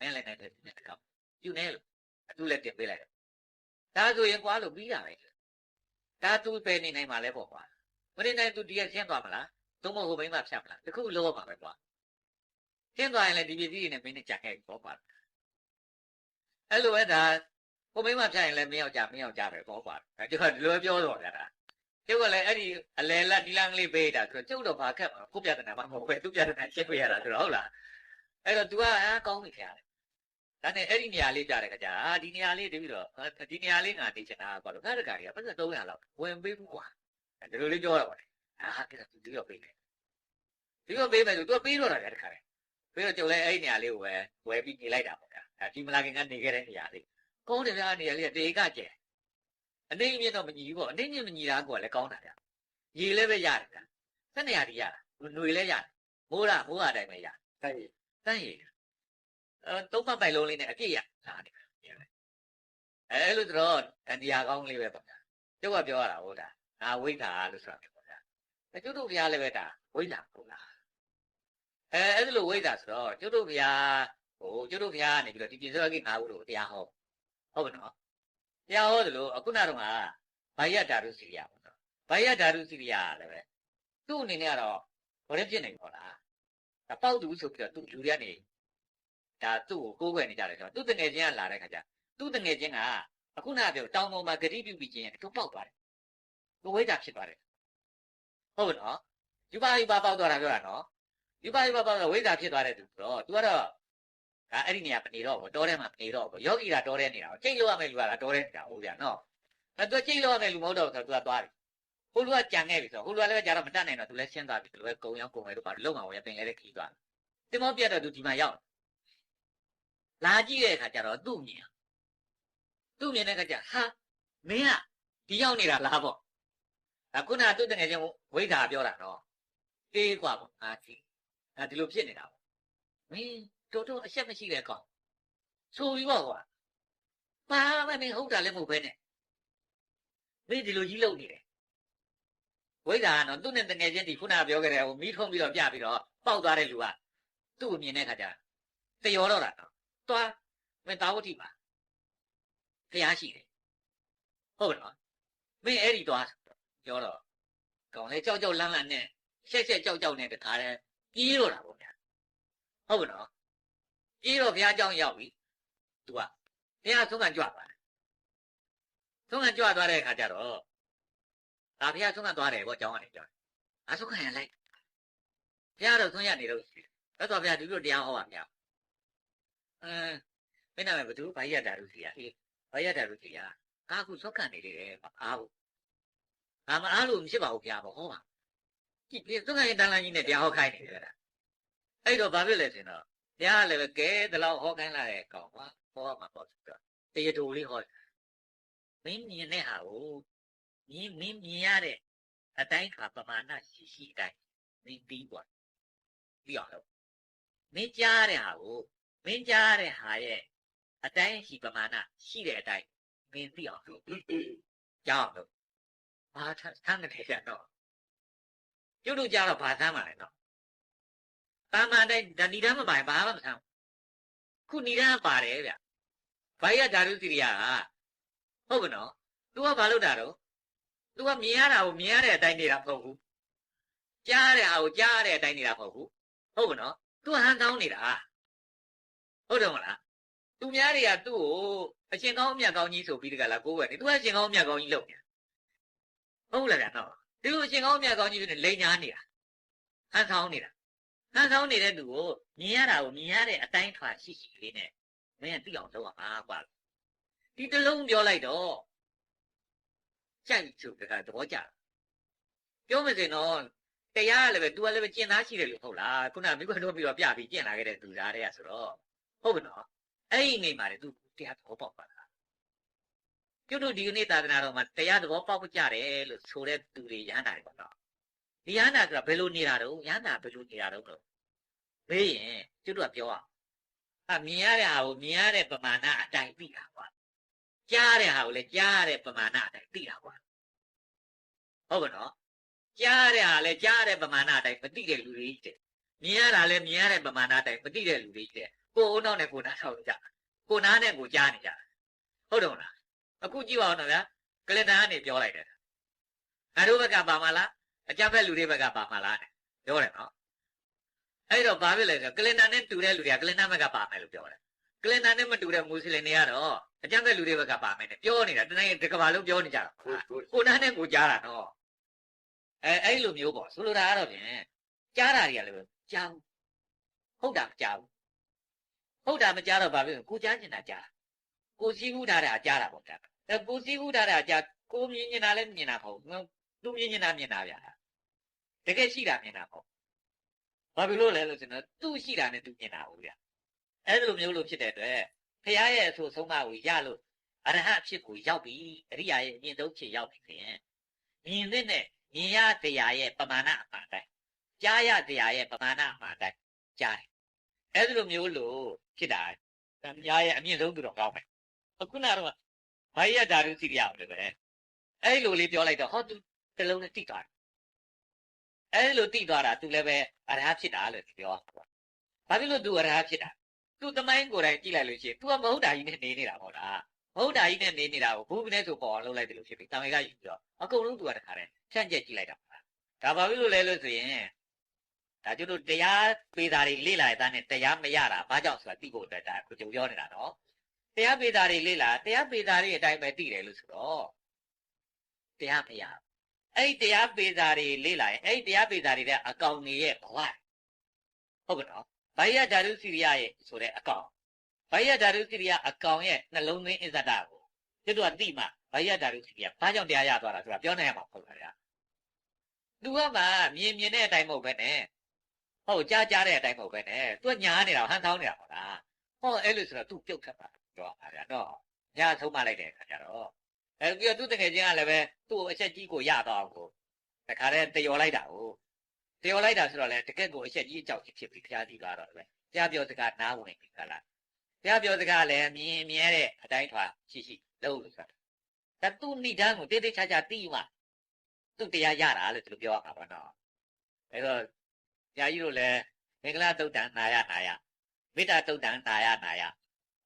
မင်းလည်းနဲ့တဲ့ကောပြုနေလို့အတူလည်းတင်ပေးလိုက်တယ်ဒါဆိုရင်ကွာလို့ပြီးတာပဲဒါသူပဲနေနိုင်မှာလဲပေါ့ကွာမနေနိုင်သူဒီရက်ရှင်းသွားမလားသုံးမဟုတ်မိမဖြတ်မလားတခုလောပါပဲကွာရှင်းသွားရင်လည်းဒီပြည်ကြီးနဲ့မင်းနဲ့ကြာခဲ့ပေါ့ကွာအဲ့လိုပဲဒါ ကိုမိမဖြတ်ရင်လည်းမင်းယောက်ျားမင်းယောက်ျားပဲပေါ့ကွာဒါကျတော့ဒီလိုပြောတော့ကြတာကျုပ်ကလည်းအဲ့ဒီအလဲလက်ဒီလန်းကလေးပေးတာဆိုတော့ကျုပ်တော့ဘာခက်မှာကိုပြဿနာမှမဟုတ်ပဲသူပြဿနာရှင်းပြရတာဆိုတော့ဟုတ်လားအဲ့တော့ तू ကအားကောင်းပြီခင်ဗျာဒါနဲ့အဲ့ဒီနေရာလေးပြတဲ့ခါကျအာဒီနေရာလေးတပြီးတော့ဒီနေရာလေးငါနေချင်တာကွာလို့ငါတကာတွေကပတ်သက်300လောက်ဝင်ပေးဘူးကွာဒီလိုလေးပြောတော့ပါတယ်အာကဲသူဒီတော့ပေးတယ်ဒီတော့ပေးမယ်ဆိုသူပေးတော့တာတခါလေပြီးတော့ကျုပ်လည်းအဲ့ဒီနေရာလေးကိုပဲဝယ်ပြီးနေလိုက်တာပေါ့ဗျာအဲဒီမလာခင်ကနေခဲ့တဲ့နေရာလေး ကောင်းတယ်ဗျာနေရာလေးကတေကကျဲအနေမြင့်တော့မညီဘူးပေါ့အနေမြင့်မညီတာကွာလည်းကောင်းတာဗျာရေလည်းပဲရတယ်ဗျာဆက်နေရာဒီရတာຫນွေလည်းရတယ်မိုးရမိုးရတိုင်းပဲရတန်းရည်တန်းရည်အဲသုံးပတ်ပိုင်လုံးလေးနဲ့အပြည့်ရလာတယ်အဲလိုတော့နေရာကောင်းလေးပဲပေါ့ဗျာကျုပ်ကပြောရတာဟုတ်တာငါဝိဒါလို့ဆိုတာပေါ့ဗျာအဲကျုပ်တို့ဘုရားလည်းပဲဒါဝိဒါဟုတ်လားအဲအဲ့လိုဝိဒါဆိုတော့ကျုပ်တို့ဘုရားဟိုကျုပ်တို့ဘုရားကနေပြီးတော့ဒီပြစ္ဆောကိငါးခုတို့တရားဟော ဟုတ်ပါနော်တရားဟောသလိုအခုနတော့ကဘာယဓာတုစီရိယပေါ့နော်ဘာယဓာတုစီရိယလည်းပဲသူ့အနေနဲ့ကတော့ဘာလဲဖြစ်နေပေါ့လားဒါပေါက်သူဆိုပြီးတော့သူ့လူတွေကနေဒါသူ့ကိုကိုးကွယ်နေကြတယ်ဆိုတော့သူ့တငယ်ချင်းကလာတဲ့ခါကျသူ့တငယ်ချင်းကအခုနပြောတောင်ပေါ်မှာဂတိပြုပြီးချင်းသူပေါက်သွားတယ်သူဝိဒါဖြစ်သွားတယ်ဟုတ်နော်ယူပါယူပါပေါက်သွားတာပြောတာနော်ယူပါယူပါပေါက်တော့ဝိဒါဖြစ်သွားတဲ့သူဆိုတော့ तू ကတော့ ဒါအဲ့ဒီနေရာပနေတော့ဘောတောထဲမှာပနေတော့ဘောယောဂီကတောထဲနေတာကိုချိန်လို့ရမယ်လူကလားတောထဲနေတာဟုတ်ဗျာနော်အဲ့သူချိန်လို့ရမယ်လူမဟုတ်တော့ဆိုသူကသွားတယ်ဟိုလူကကြံခဲ့ပြီဆိုတော့ဟိုလူကလည်းကြာတော့မတတ်နိုင်တော့သူလည်းရှင်းသွားပြီသူလည်းကုံရောကုံဝဲတို့ပါလုံအောင်ရပင်လဲတဲ့ခီးသွားတယ်တင်မောပြတ်တော့သူဒီမှာရောက်လာကြည့်တဲ့အခါကျတော့သူ့မြင်သူ့မြင်တဲ့အခါကျဟာမင်းကဒီရောက်နေတာလားပေါ့ဒါခုနကသူ့တငယ်ချင်းဝိဒါပြောတာနော်တေးกว่าပေါ့အာဒီဒီလိုဖြစ်နေတာပေါ့မင်း တော်တော်အဆက်မရှိတဲ့ကောင်ဆိုပြီးပေါ့ကွာဘာမှမင်းဟုတ်တာလည်းမဟုတ်ပဲနဲ့မင်းဒီလိုကြီးလုပ်နေတယ်ဝိဒါကတော့သူ့နဲ့တငယ်ချင်းဒီခုနကပြောခဲ့တဲ့ဟိုမီးထုံးပြီးတော့ပြပြီးတော့ပေါက်သွားတဲ့လူကသူ့ကိုမြင်တဲ့အခါကျတယောတော့တာနော်သွားမင်းသာဝတိပါတရားရှိတယ်ဟုတ်နော်မင်းအဲ့ဒီသွားပြောတော့ကောင်လေကြောက်ကြောက်လန်းလန်းနဲ့ရှက်ရှက်ကြောက်ကြောက်နဲ့တခါတည်းပြေးတော့တာပေါ့ဗျာဟုတ်ကနော် အေးတော့ဘုရားကြောင်းရောက်ပြီသူကဘုရားဆုံးခံကြွသွားတယ်ဆုံးခံကြွသွားတဲ့အခါကျတော့ဒါဘုရားဆုံးခံသွားတယ်ပေါ့ကြောင်းကနေကြောင်းအဆုံးခံရလိုက်ဘုရားတော့ဆုံးရနေတော့အဲ့တော့ဘုရားဒီလိုတရားဟောပါဗျာအင်းမင်းနာမည်ဘသူဘာရတာလူစီရအေးဘာရတာလူစီရကာခုဆုံးခံနေလေအားဘူးအာမအားလို့မဖြစ်ပါဘူးဘုရားပေါ့ဟောပါကြည့်ဒီဆုံးခံရတန်လန်းကြီးနဲ့တရားဟောခိုင်းနေတယ်အဲ့တော့ဘာဖြစ်လဲဆိုတော့ တရားလည်းပဲကဲတလောက်ဟောခိုင်းလာတဲ့ကောင်ကဟောမှာပေါ့ဆိုတော့တရားတော်လေးဟောမင်းမြင်တဲ့ဟာကိုမင်းမင်းမြင်ရတဲ့အတိုင်းခါပမာဏရှိရှိတိုင်းမင်းပြီးသွားပြီးအောင်လို့မင်းကြားတဲ့ဟာကိုမင်းကြားတဲ့ဟာရဲ့အတိုင်းရှိပမာဏရှိတဲ့အတိုင်းမင်းပြီးအောင်လို့ကြောက်လို့ဘာထမ်းတဲ့ကြတော့ကျွတ်တို့ကြတော့ဘာသမ်းမှာလဲတော့ တာမန်တိုင်းဒါဏိဒမ်းမပိုင်ဘာမှမသမ်းခုဏိဒမ်းပါတယ်ဗျဘာရဓာတုစီရိယာကဟုတ်ကနော် तू ကဘာလုပ်တာတော့ तू ကမြင်ရတာကိုမြင်ရတဲ့အတိုင်းနေတာမဟုတ်ဘူးကြားရတဲ့ဟာကိုကြားရတဲ့အတိုင်းနေတာမဟုတ်ဘူးဟုတ်ကနော် तू ဟန်ကောင်းနေတာဟုတ်တယ်မလား သူများတွေကသူ့ကိုအရှင်ကောင်းအမြတ်ကောင်းကြီးဆိုပြီးတကလားကိုယ်ပဲနေသူကအရှင်ကောင်းအမြတ်ကောင်းကြီးလုပ်နေတာဟုတ်လားဗျာနော်ဒီလိုအရှင်ကောင်းအမြတ်ကောင်းကြီးဖြစ်နေလိန်ညာနေတာဟန်ဆောင်နေတာ ဟန်ဆောင်နေတဲ့သူကိုမြင်ရတာကိုမြင်ရတဲ့အတိုင်းထွာရှိရှိလေးနဲ့မင်းကသိအောင်လုပ်ရမှာကွာဒီတလုံးပြောလိုက်တော့ကြိုက်သူတကသဘောကျပြောမစင်တော့တရားလည်းပဲ तू လည်းပဲကျင်သားရှိတယ်လို့ဟုတ်လားခုနမိခွန်းတို့ပြီးတော့ပြပြီးကျင်လာခဲ့တဲ့သူသားတွေကဆိုတော့ဟုတ်ပြီနော်အဲ့ဒီနေမှာလေသူတရားသဘောပေါက်ပါလားကျွတ်တို့ဒီကနေ့သာသနာတော်မှာတရားသဘောပေါက်ကြတယ်လို့ဆိုတဲ့သူတွေရဟန္တာတွေပေါ့နော် ဒီရဟန္တာဆိုတာဘယ်လိုနေတာတော့ရဟန္တာဘယ်လိုနေတာတော့လို့မေးရင်ကျွတ်တို့ကပြောအောင်အမြင်ရတဲ့ဟာကိုမြင်ရတဲ့ပမာဏအတိုင်းသိတာကွာကြားတဲ့ဟာကိုလည်းကြားရတဲ့ပမာဏအတိုင်းသိတာကွာဟုတ်ကဲ့နော်ကြားတဲ့ဟာလည်းကြားရတဲ့ပမာဏအတိုင်းမသိတဲ့လူတွေကြီးတယ်မြင်ရတာလည်းမြင်ရတဲ့ပမာဏအတိုင်းမသိတဲ့လူတွေကြီးတယ်ကိုအုံနောက်နဲ့ကိုနားထောက်ကြကိုနားနဲ့ကိုကြားနေကြဟုတ်တယ်မလားအခုကြည့်ပါဦးနော်ဗျာကလစ်တန်ကနေပြောလိုက်တယ်ငါတို့ဘက်ကပါမလား အကြမ်းဖက်လူတွေဘက်ကပါမလားတဲ့ပြောတယ်နော်အဲ့တော့ဘာဖြစ်လဲဆိုကလင်တန်နဲ့တူတဲ့လူတွေကကလင်တန်ဘက်ကပါမယ်လို့ပြောတယ်ကလင်တန်နဲ့မတူတဲ့မွတ်စလင်တွေကတော့အကြမ်းဖက်လူတွေဘက်ကပါမယ်နဲ့ပြောနေတာတနေ့တကဘာလုံးပြောနေကြတာကိုနားနဲ့ကိုကြားတာနော်အဲအဲ့လိုမျိုးပေါ့ဆိုလိုတာကတော့ဖြင့်ကြားတာတွေကလည်းကြားဟုတ်တာမကြားဘူးဟုတ်တာမကြားတော့ဘာဖြစ်လဲကိုကြားကျင်တာကြားကိုစည်းဟုထားတာကြားတာပေါ့တာအဲကိုစည်းဟုထားတာကြားကိုမြင်နေတာလည်းမြင်တာမဟုတ်ဘူးသူမြင်နေတာမြင်တာဗျာ တကယ်ရှိတာမြင်တာပေါ့ဘာဖြစ်လို့လဲလို့ဆိုတော့သူ့ရှိတာနဲ့သူမြင်တာဟုတ်ဗျာအဲ့လိုမျိုးလို့ဖြစ်တဲ့အတွက်ဖခင်ရဲ့အဆိုဆုံးမကိုရလို့အရဟအဖြစ်ကိုရောက်ပြီအရိယာရဲ့အမြင့်ဆုံးဖြစ်ရောက်ပြီခင်မြင်တဲ့နဲ့မြင်ရတရားရဲ့ပမာဏအမှန်တိုင်းကြားရတရားရဲ့ပမာဏအမှန်တိုင်းကြားတယ်အဲ့လိုမျိုးလို့ဖြစ်တာတန်မြားရဲ့အမြင့်ဆုံးသူတော်ကောင်းမယ်အခုနကတော့ဘာရဓာတုစီရိယအောင်လည်းပဲအဲ့လိုလေးပြောလိုက်တော့ဟောသူတလုံးနဲ့တိသွားတယ် အဲ့လိုတိသွားတာသူလည်းပဲအရဟဖြစ်တာလို့ပြောဘာဖြစ်လို့သူအရဟဖြစ်တာသူတမိုင်းကိုယ်တိုင်ကြည့်လိုက်လို့ရှိရင် तू ကမဟုတ်တာကြီးနဲ့နေနေတာပေါ့လားမဟုတ်တာကြီးနဲ့နေနေတာကိုဘူးပနဲ့ဆိုပေါ်အောင်လုပ်လိုက်တယ်လို့ဖြစ်ပြီတမေကယူပြီးတော့အကုန်လုံး तू ကတခါတည်းဖြန့်ကျက်ကြည့်လိုက်တာပါဒါဘာဖြစ်လို့လဲလို့ဆိုရင်ဒါကျတို့တရားပေတာတွေလေ့လာရတဲ့နဲ့တရားမရတာဘာကြောင့်ဆိုတာသိဖို့အတွက်ဒါကိုကြုံပြောနေတာနော်တရားပေတာတွေလေ့လာတရားပေတာတွေအတိုင်းပဲသိတယ်လို့ဆိုတော့တရားမရ အဲ့ဒီတရားပေတာတွေလေ့လာရင်အဲ့ဒီတရားပေတာတွေတဲ့အကောင်တွေရဲ့ဘဝဟုတ်ကဲ့နော်ဘိုင်ယဓာတုစီရိယရဲ့ဆိုတဲ့အကောင်ဘိုင်ယဓာတုစီရိယအကောင်ရဲ့နှလုံးသွင်းအစ္ဆဒကိုကျတို့ကသိမှဘိုင်ယဓာတုစီရိယဘာကြောင့်တရားရသွားတာဆိုတာပြောနိုင်ရမှာဟုတ်ပါဗျာသူကမှမြင်မြင်တဲ့အတိုင်းမဟုတ်ပဲနဲ့ဟုတ်ကြားကြားတဲ့အတိုင်းမဟုတ်ပဲနဲ့သူကညာနေတာဟန်ထောင်းနေတာဟုတ်လားဟောအဲ့လိုဆိုတော့သူပြုတ်ခတ်တာပြောပါဗျာတော့ညာဆုံးမလိုက်တဲ့အခါကျတော့ အဲပြီးတော့သူတကယ်ချင်းကလည်းပဲသူ့အချက်ကြီးကိုရတော့ကိုတခါတည်းတယောလိုက်တာကိုတယောလိုက်တာဆိုတော့လေတကက်ကိုအချက်ကြီးအကြောက်ကြီးဖြစ်ပြီးဖျားပြီးသွားတော့ပဲတရားပြောစကားနားဝင်ပြီကလားတရားပြောစကားလည်းမြင်မြဲတဲ့အတိုင်းထွာရှိရှိလုပ်လို့ဆိုတာဒါသူ့ဏိဒန်းကိုတိတိကျကျသိမှသူ့တရားရတာလို့သူပြောရမှာပါနော်အဲတော့ညာကြီးတို့လည်းမင်္ဂလာတုတ်တန်နာရနာရမေတ္တာတုတ်တန်နာရနာရ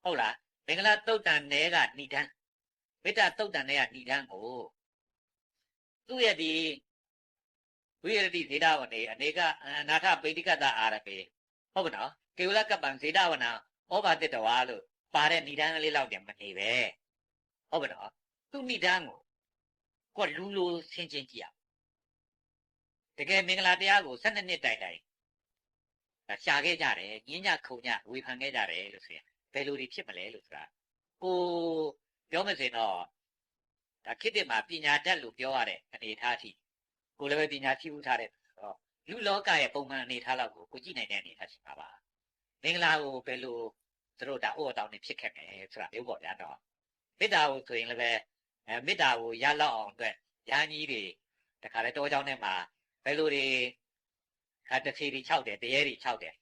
ဟုတ်လားမင်္ဂလာတုတ်တန်နဲကဏိဒန်း မေတ္တာတုတ်တန်နဲကဏိဒန်းကိုသူ့ရဲ့ဒီဝိရတိဇေဒဝနေအနေကအနာထပိဋိကတအာရပေဟုတ်ကဲ့နော်ကေဝလကပ္ပံဇေဒဝနာဩဘာတိတဝါလို့ပါတဲ့ဏိဒန်းကလေးလောက်တည်းမနေပဲဟုတ်ကဲ့နော်သူ့ဏိဒန်းကိုကိုလူလူဆင်းချင်းကြည့်ရတကယ်မင်္ဂလာတရားကို12နှစ်တိုင်တိုင်ရှာခဲ့ကြတယ်ညင်းညခုံညဝေဖန်ခဲ့ကြတယ်လို့ဆိုရင်ဘယ်လိုတွေဖြစ်မလဲလို့ဆိုတာကို ပြောမစင်တော့ဒါခေတ္တမှာပညာတတ်လို့ပြောရတဲ့အနေအထားအထိကိုလည်းပဲပညာရှိမှုထားတဲ့တော့လူလောကရဲ့ပုံမှန်အနေအထားလောက်ကိုကိုကြည့်နိုင်တဲ့အနေအထားရှိပါပါမင်္ဂလာကိုဘယ်လိုသူတို့ဒါအိုးအတောင်နေဖြစ်ခဲ့မယ်ဆိုတာမျိုးပေါ့ဗျာတော့မေတ္တာကိုဆိုရင်လည်းပဲအဲမေတ္တာကိုရလောက်အောင်အတွက်ရဟန်းကြီးတွေတခါလေတောเจ้าထဲမှာဘယ်လိုတွေအဲတချီတွေ၆တယ်တရေတွေ၆တယ်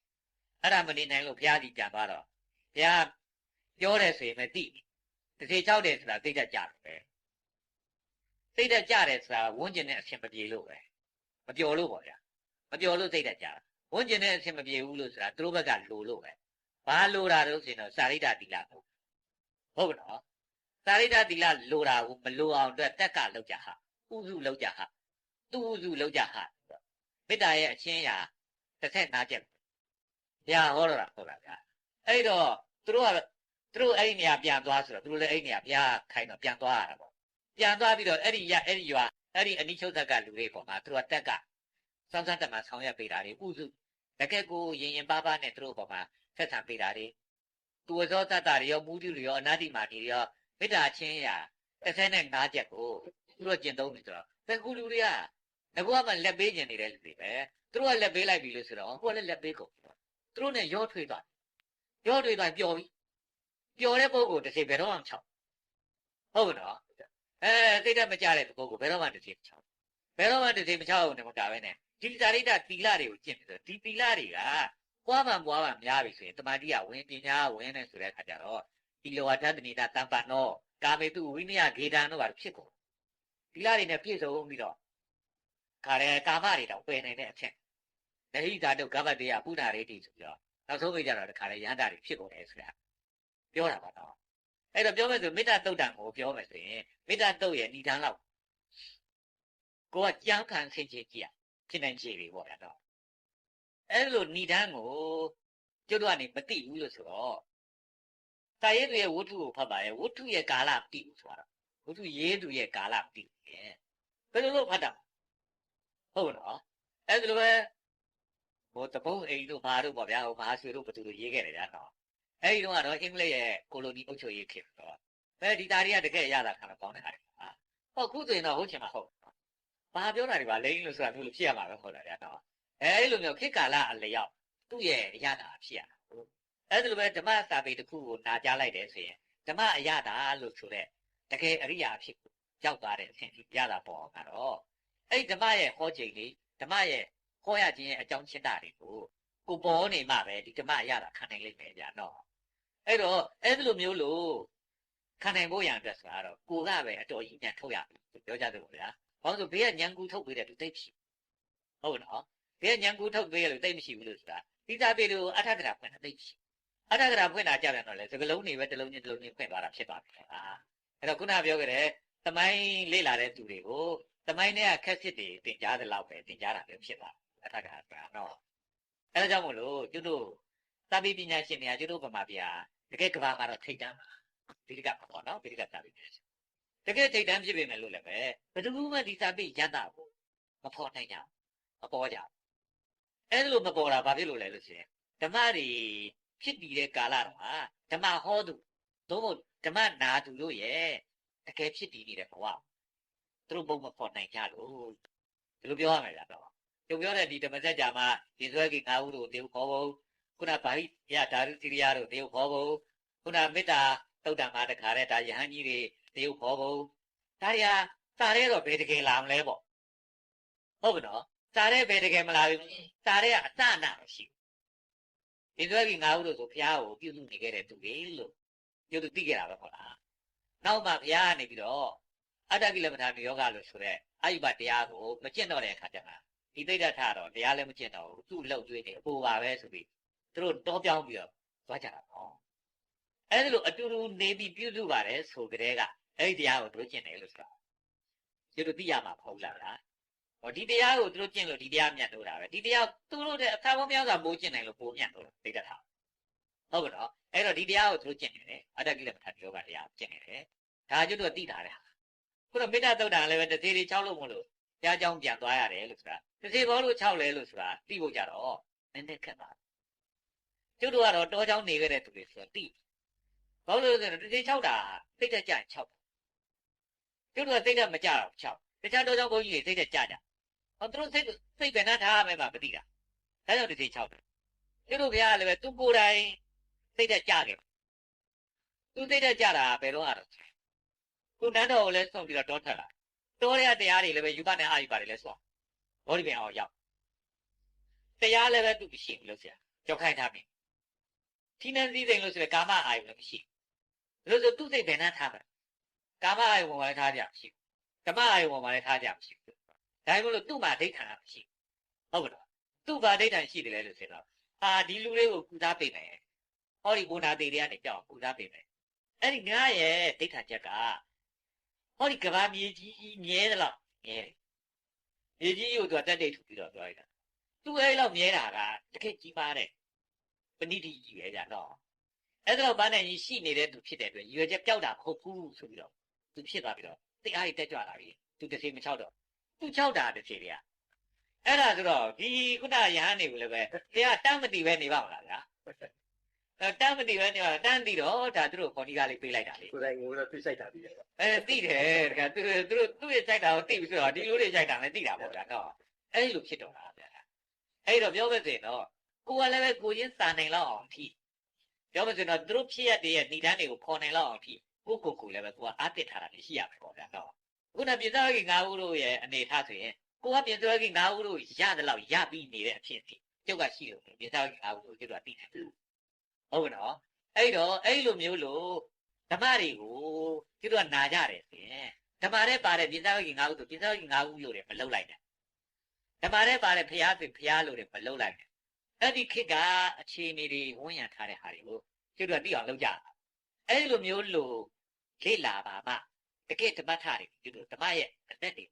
အဲ့ဒါမနေနိုင်လို့ဘုရားကြီးပြန်သွားတော့ဘုရားပြောတယ်ဆိုရင်မသိ တချီ၆တယ်ဆိုတာသိတတ်ကြတယ်ပဲသိတတ်ကြတယ်ဆိုတာဝန်းကျင်နဲ့အဆင်မပြေလို့ပဲမပျော်လို့ပေါ့ဗျာမပျော်လို့သိတတ်ကြတာဝန်းကျင်နဲ့အဆင်မပြေဘူးလို့ဆိုတာသူတို့ဘက်ကလိုလို့ပဲဘာလိုတာလို့ဆိုရင်တော့စာရိတ္တတိလဟုတ်ဟုတ်ကဲ့နော်စာရိတ္တတိလလိုတာကိုမလိုအောင်အတွက်တက်ကလောက်ကြဟာဥစုလောက်ကြဟာသူဥစုလောက်ကြဟာမေတ္တာရဲ့အချင်းရာတစ်ဆက်နာချက်ဘုရားဟောတော့တာဟုတ်လားဗျာအဲ့တော့သူတို့က သူတို့အဲ့ဒီနေရာပြန်သွားဆိုတော့သူတို့လည်းအဲ့ဒီနေရာဘုရားခိုင်းတော့ပြန်သွားရတာပေါ့ပြန်သွားပြီးတော့အဲ့ဒီရအဲ့ဒီရွာအဲ့ဒီအနိချုပ်သက်ကလူတွေပေါ်မှာသူတို့ကတက်ကစောင့်စမ်းတက်မှဆောင်ရွက်ပေးတာတွေဥစုတကက်ကိုရင်ရင်ပါးပါးနဲ့သူတို့ပေါ်မှာဆက်ဆံပေးတာတွေသူဝဇောတတ္တတွေရောမူးတူတွေရောအနာတိမာတိတွေရောမေတ္တာချင်းရာ35ချက်ကိုသူတို့ကျင့်သုံးနေဆိုတော့ဘယ်ကူလူတွေကငါကမှလက်ပေးကျင်နေတဲ့လူတွေပဲသူတို့ကလက်ပေးလိုက်ပြီလို့ဆိုတော့ကိုကလည်းလက်ပေးကုန်သူတို့နဲ့ရောထွေးသွားရောထွေးသွားပျော်ပြီ ပျော်တဲ့ပုဂ္ဂိုလ်တစ်စိဘယ်တော့မှမချောက်ဟုတ်ကဲ့နော်အဲစိတ်ဓာတ်မကြတဲ့ပုဂ္ဂိုလ်ဘယ်တော့မှတစ်စိမချောက်ဘယ်တော့မှတစ်စိမချောက်ဘူးနဲ့မကပဲနဲ့ဒီဇာရိတသီလတွေကိုကျင့်ပြီးဆိုဒီသီလတွေကပွားမှန်ပွားမှန်များပြီဆိုရင်တမာတိကဝင်ပညာဝင်နေဆိုတဲ့အခါကျတော့ဒီလောဝတ္တနိတာတမ္ပန်တော့ကာမေတုဝိနည်းဂေတံတို့ပါဖြစ်ကုန်သီလတွေနဲ့ပြည့်စုံပြီးတော့ခါရဲကာမတွေတော့ပယ်နိုင်တဲ့အချက်နဟိတာတို့ကဗ္ဗတေယပုဏ္ဏရေတိဆိုပြီးတော့နောက်ဆုံးကြတော့တခါလဲရဟန္တာတွေဖြစ်ကုန်တယ်ဆိုတာ ပြောတာပါတော့အဲ့တော့ပြောမယ်ဆိုမေတ္တာတုတ်တံကိုပြောမယ်ဆိုရင်မေတ္တာတုတ်ရဲ့ဏိဒံလောက်ကိုကကြမ်းခံဆင်ခြင်ကြည့်ရဖြစ်နိုင်ခြေတွေပေါ့ဗျာတော့အဲ့လိုဏိဒံကိုကျွတ်တော့ကနေမသိဘူးလို့ဆိုတော့တာရဲတွေရဲ့ဝတ္ထုကိုဖတ်ပါရဲ့ဝတ္ထုရဲ့ကာလမသိဘူးဆိုတော့ဝတ္ထုရေးသူရဲ့ကာလမသိဘူးဘယ်လိုလုပ်ဖတ်တာဟုတ်နော်အဲ့ဒါလိုပဲဟိုတပုံးအိမ်တို့ဘာတို့ပေါ့ဗျာဟိုမဟာဆွေတို့ဘသူတို့ရေးခဲ့တယ်ဗျာတော့ အဲ့ဒီတော့ကတော့အင်္ဂလိပ်ရဲ့ကိုလိုနီအုပ်ချုပ်ရေးခေတ်တော့ဘယ်ဒီတာတွေကတကယ်ရတာခါတော့ကောင်းတဲ့ဟာတွေဟာဟောခုဆိုရင်တော့ဟုတ်ချင်မှာဟုတ်ဘာပြောတာတွေပါလိမ့်လို့ဆိုတာမျိုးလို့ဖြစ်ရမှာပဲဟုတ်တယ်ဗျာတော့အဲ့လိုမျိုးခေတ်ကာလအလျောက်သူ့ရဲ့ရတာဖြစ်ရတာဟုတ်အဲ့ဒါလိုပဲဓမ္မစာပေတစ်ခုကိုနာကြားလိုက်တယ်ဆိုရင်ဓမ္မအရတာလို့ဆိုတဲ့တကယ်အရိယာအဖြစ်ကိုရောက်သွားတဲ့အဆင့်ကြီးရတာပေါ့ကတော့အဲ့ဓမ္မရဲ့ဟောချိန်လေးဓမ္မရဲ့ဟောရခြင်းရဲ့အကြောင်းရှင်းတာတွေကိုကိုပေါ်နေမှပဲဒီဓမ္မရတာခံနိုင်လိမ့်မယ်ဗျာနော် အဲ့တော့အဲ့လိုမျိုးလို့ခံနိုင်ဖို့ရံအတွက်ဆိုတော့ကိုကပဲအတော်ကြီးညံထုတ်ရပြောကြတယ်ပေါ့ဗျာဘာလို့ဆိုဘေးကညံကူထုတ်ပေးတဲ့သူသိဖြစ်ဟုတ်နော်ဘေးကညံကူထုတ်ပေးရလို့သိမရှိဘူးလို့ဆိုတာဒီသားပေလို့အထက်ကရာဖွင့်တာသိဖြစ်အထက်ကရာဖွင့်တာကြတယ်တော့လေစကလုံးတွေပဲတစ်လုံးချင်းတစ်လုံးချင်းဖွင့်သွားတာဖြစ်သွားပြီဟာအဲ့တော့ခုနပြောခဲ့တဲ့သမိုင်းလေ့လာတဲ့သူတွေကိုသမိုင်းနဲ့ခက်စစ်တွေတင်ကြားတဲ့လောက်ပဲတင်ကြားတာပဲဖြစ်သွားအထက်ကရာနော်အဲဒါကြောင့်မို့လို့ကျွတ်တို့သာပိပညာရှင်တွေကကျွတ်တို့ဗမာပြည်ဟာ တကယ်ကဘာမှာတော့ထိတ်တန်းပါဒီကပေါ့နော်ဒီကသာပိပညာရှင်တကယ်ထိတ်တန်းဖြစ်ပေမဲ့လို့လည်းပဲဘယ်သူမှဒီသာပိရတ္တကိုမဖော်နိုင်ကြမပေါ်ကြအဲဒါလို့မပေါ်တာဘာဖြစ်လို့လဲလို့ဆိုရင်ဓမ္မတွေဖြစ်တည်တဲ့ကာလတော့ဟာဓမ္မဟောသူသို့မဟုတ်ဓမ္မနာသူတို့ရဲ့တကယ်ဖြစ်တည်နေတဲ့ဘဝသူတို့ဘုံမဖော်နိုင်ကြလို့ဒီလိုပြောရမယ်လားတော့ကျုပ်ပြောတဲ့ဒီဓမ္မစကြာမှာဒီဆွဲကိငါးဦးတို့တေခေါ်ဖို့ ခုနဗာဟိယဓာရုစီရိယတို့တေခေါ်ဖို့ခုနမေတ္တာတုတ်တံမှာတခါတဲ့ဒါယဟန်ကြီးတွေတေခေါ်ဖို့ဒါရီဟာစားရဲတော့ဘယ်တကယ်လာမလဲပေါ့ဟုတ်ကဲ့နော်စားရဲဘယ်တကယ်မလာဘူးစားရဲကအစနာမရှိဘူးဒီဆွဲကိငါးဦးတို့ဆိုဘုရားကိုပြုလုပ်နေခဲ့တဲ့သူတွေလို့ပြုလို့သိကြတာပဲဟုတ်လားနောက်မှဘုရားကနေပြီးတော့အတ္တကိလမထာမြေယောဂလို့ဆိုတဲ့အာယုဘတရားကိုမကျင့်တော့တဲ့အခါကျမှဒီသိဒ္ဓထတော့တရားလည်းမကျင့်တော့ဘူးသူ့လှုပ်သွေးနေအပေါ်ပါပဲဆိုပြီး သူတို့တောပြောင်းပြီးတော့သွားကြတာပေါ့အဲ့ဒါလိုအတူတူနေပြီးပြုစုပါတယ်ဆိုကြတဲ့ကအဲ့ဒီတရားကိုတို့ကျင့်တယ်လို့ဆိုတာဒီလိုသိရမှာမဟုတ်လားလားဟောဒီတရားကိုတို့ကျင့်လို့ဒီတရားမြတ်လို့တာပဲဒီတရားသူတို့တဲ့အခါပေါင်းများစွာမိုးကျင့်နိုင်လို့ပိုးမြတ်လို့သိတတ်တာဟုတ်ကဲ့တော့အဲ့တော့ဒီတရားကိုတို့ကျင့်နေတယ်အတ္တကိလမထာယောဂတရားကျင့်နေတယ်ဒါကျွတ်တို့သိတာလေခုတော့မေတ္တာသုတ်တံလည်းပဲတစ်သေးသေးချောက်လို့မလို့တရားကြောင်းပြန်သွားရတယ်လို့ဆိုတာတစ်သေးဘောလို့ချောက်လဲလို့ဆိုတာသိဖို့ကြတော့နည်းနည်းခက်ပါ ကျွတ်တို့ကတော့တောကြောင်းနေခဲ့တဲ့သူတွေဆိုတော့သိဘာလို့လဲဆိုတော့တစ်သေးချောက်တာသိတဲ့ကြရင်ချောက်ကျွတ်တို့ကသိတဲ့မကြတော့ချောက်တခြားတောကြောင်းဘုန်းကြီးတွေသိတဲ့ကြကြဟောသူတို့သိသိပဲနားထားရမယ်ပါမသိတာဒါကြောင့်တစ်သေးချောက်တယ်ကျွတ်တို့ဘုရားလည်းပဲသူကိုယ်တိုင်သိတဲ့ကြတယ်သူသိတဲ့ကြတာဘယ်တော့ကတော့ခုနန်းတော်ကိုလည်းဆုံးပြီးတော့တောထွက်လာတောရတရားတွေလည်းပဲယူပနဲ့အာယူပါတယ်လဲဆိုဘောဓိပင်အောင်ရောက်တရားလည်းပဲသူမရှိဘူးလို့ဆရာကြောက်ခိုင်းထားပြီ ထိနှံစည်းစိမ်လို့ဆိုရယ်ကာမအာယုလည်းမရှိဘူးလို့ဆိုသူ့စိတ်ဘယ်နှထားမှာကာမအာယုဝင်လည်းထားကြမရှိဘူးဓမ္မအာယုဝင်လည်းထားကြမရှိဘူးဒါပေမဲ့လို့သူ့မှာဒိဋ္ဌာန်မရှိဘူးဟုတ်ကဲ့သူ့ဘာဒိဋ္ဌာန်ရှိတယ်လဲလို့ဆိုတော့အာဒီလူလေးကိုကုသပေးမယ်ဟောဒီဘုနာသေးတွေကနေကြောက်ကုသပေးမယ်အဲ့ဒီငါရဲ့ဒိဋ္ဌာန်ချက်ကဟောဒီကဘာမြေကြီးမြဲသလားမြဲတယ်မြေကြီးကိုသူကတက်တိတ်ထူပြီးတော့ပြောလိုက်တာသူအဲ့လောက်မြဲတာကတကယ်ကြီးပါတဲ့ ပဏိတိကြီးပဲကြတော့အဲ့ဒါတော့ဘာနဲ့ကြီးရှိနေတဲ့သူဖြစ်တဲ့အတွက်ရွယ်ချက်ပြောက်တာမဟုတ်ဘူးဆိုပြီးတော့သူဖြစ်သွားပြီးတော့တိအားကြီးတက်ကြွလာပြီသူတစ်စီမချောက်တော့သူချောက်တာတစ်စီတွေကအဲ့ဒါဆိုတော့ဒီခုနရဟန်းနေဘူးလည်းပဲတရားတမ်းမတီပဲနေပါမလားဗျာအဲတမ်းမတီပဲနေပါတမ်းတီတော့ဒါသူတို့ခေါ်ဒီကားလေးပေးလိုက်တာလေကိုယ်တိုင်ငိုတော့သိဆိုင်တာပြီးတယ်အဲတိတယ်တကယ်သူသူတို့သူ့ရဲ့ကြိုက်တာကိုတိပြီးဆိုတော့ဒီလိုတွေကြိုက်တာလည်းတိတာပေါ့ဗျာတော့အဲ့လိုဖြစ်တော့တာဗျာအဲ့တော့ပြောမစင်တော့ ကိုကလည်းပဲကိုချင်းစာနိုင်လောက်အောင်အထိပြောမစင်တော့သူတို့ဖြစ်ရတဲ့ရဲ့ဏိဒန်းတွေကိုဖော်နိုင်လောက်အောင်အထိကိုကိုကိုလည်းပဲကိုကအားတက်ထားတာရှိရမယ်ပေါ့ဗျာတော့ခုနပြင်သားကြီး၅ဦးတို့ရဲ့အနေထားဆိုရင်ကိုကပြင်သားကြီး၅ဦးတို့ရတယ်လို့ရပြီးနေတဲ့အဖြစ်အထိကျုပ်ကရှိလို့ပြင်သားကြီး၅ဦးတို့ကျုပ်ကတိတယ်ဟုတ်ကဲ့နော်အဲ့တော့အဲ့လိုမျိုးလို့ဓမ္မတွေကိုကျုပ်ကနာကြတယ်ဆိုရင်ဓမ္မထဲပါတဲ့ပြင်သားကြီး၅ဦးတို့ပြင်သားကြီး၅ဦးလို့လည်းမလုပ်လိုက်နဲ့ဓမ္မထဲပါတဲ့ဖရာဆိုဖရာလို့လည်းမလုပ်လိုက်နဲ့ အဲ့ဒီခေတ်ကအခြေအနေတွေဝန်ရံထားတဲ့ဟာတွေကိုကျုပ်ကသိအောင်လုပ်ကြတာအဲ့လိုမျိုးလို့လေ့လာပါမှတကယ်ဓမ္မထတွေကျုပ်တို့ဓမ္မရဲ့အသက်တွေ